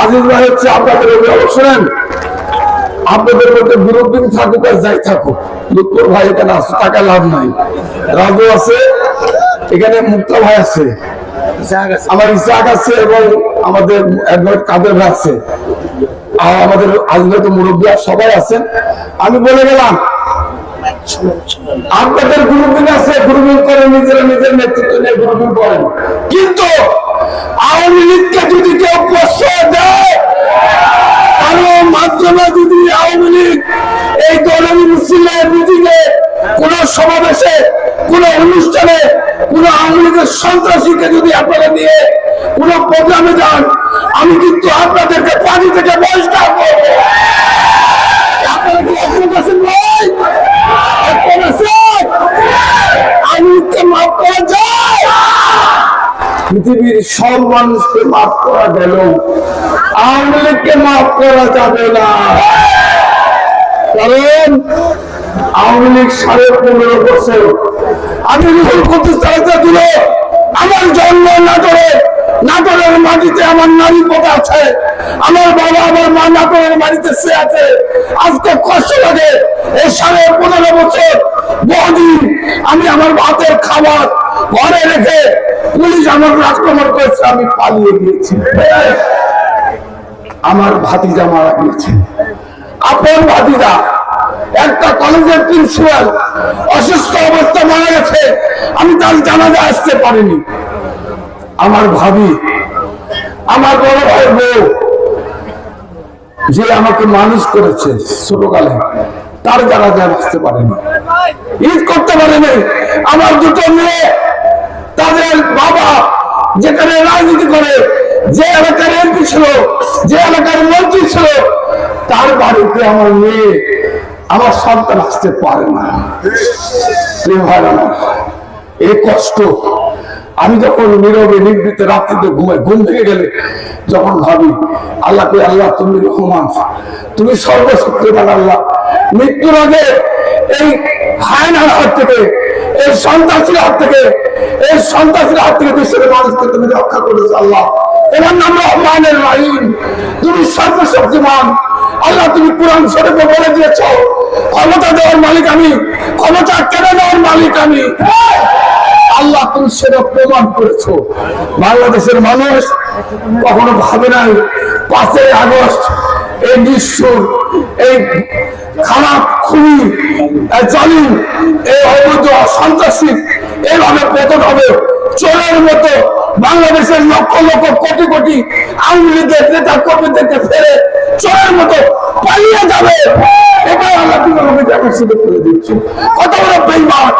আজিজ ভাই হচ্ছে আপনাদের অভিভাবক শোনেন আপনাদের মধ্যে থাকুক আর যাই থাকুক লুৎফর ভাই এখানে আছে টাকা লাভ নাই। রাজু আছে এখানে মুক্তা ভাই আছে। আমার ইসাক আছে এবং আমাদের অ্যাডভোকেট কাদের ভাই আছে। আর আমাদের আজকে মুরব্বী সবাই আছেন। আমি বলে গেলাম আপনাদের গ্রুপিং আছে গ্রুপিং করে নিজেরা নিজের নেতৃত্ব নিয়ে গ্রুপিং করেন। কিন্তু আওয়ামী লীগকে যদি কেউ প্রশ্রয় দেয় কারও মাধ্যমে যদি আওয়ামী লীগ দলের মিছিলে মিটিংয়ে কোন সমাবেশে, কোন অনুষ্ঠানে, কোন আওয়ামী সন্ত্রাসীকে যদি আপনারা নিয়ে কোন প্রোগ্রামে যান, আমি কিন্তু আপনাদেরকে পানি থেকে বহিষ্কার? আমি পৃথিবীর সব মানুষকে মাফ করা গেল। আওয়ামী লীগকে মাফ করা যাবে না। কারণ আওয়ামী লীগ সাড়ে পনেরো বছর। আমি রুহুল কুদ্দুস তালাতে দিল আমার জন্ম নাটোরে। নাটোরের মাটিতে আমার নারী পোতা আছে। আমার বাবা আমার মা নাটোরের মাটিতে সে আছে। আজকে কষ্ট লাগে এই সাড়ে পনেরো বছর। বহুদিন আমি আমার ভাতের খাবার ঘরে রেখে পুলিশ আমার আক্রমণ করেছে, আমি পালিয়ে গিয়েছি। আমার ভাতিজা মারা গিয়েছে। আপন ভাতিজা, একটা কলেজের প্রিন্সিপাল, অসুস্থ অবস্থা মারা গেছে, আমি তার জানাজা আসতে পারিনি। আমার ভাবি, আমার বড় ভাই বউ, যে আমাকে মানুষ করেছে ছোটকালে, তার জানাজা আসতে পারেনি। ঈদ করতে পারেনি, আমার দুটো মেয়ে, তাদের বাবা যেখানে রাজনীতি করে যে এলাকার এমপি ছিল, যে এলাকার মন্ত্রী ছিল, তার বাড়িতে আমার মেয়ে, আমার সন্তান আসতে পারে না। এই কষ্ট, আমি যখন নীরবে নিবৃত্তে রাত্রিতে ঘুমাই, ঘুম ভেঙে গেলে যখন ভাবি, আল্লাহ আল্লাহ, তুমি রহমান, তুমি সর্বশক্তিমান আল্লাহ। মৃত্যুর আগে এই হায়নার হাত থেকে, এই সন্ত্রাসীর হাত থেকে, এই সন্ত্রাসীর হাত থেকে দেশের মানুষকে তুমি রক্ষা করেছ আল্লাহ। তোমার নাম রহমানের রাহিম, তুমি সর্বশক্তিমান। আল্লাহ, তুমি কোরআন শরীফে বলে দিয়েছ, ক্ষমতা দেওয়ার মালিক আমি, ক্ষমতা কেড়ে নেওয়ার মালিক আমি। আল্লাহ, তুমি সেটা প্রমাণ করেছ। বাংলাদেশের মানুষ কখনো ভাবে নাই, পাঁচই আগস্ট, এই নিষ্ঠুর, এই খারাপ, খুনি, এই জালিম, এই অবৈধ, সন্ত্রাসী এইভাবে পতন হবে। চোরের মতো বাংলাদেশের লক্ষ লক্ষ কোটি কোটি আওয়ামী লীগের নেতা কর্মীদেরকে ফেরে চোরের মতো পালিয়ে যাবে। এটাই আল্লাহ তুমি আমাকে দেখার সুযোগ করে দিচ্ছ কত বড় বেইমান।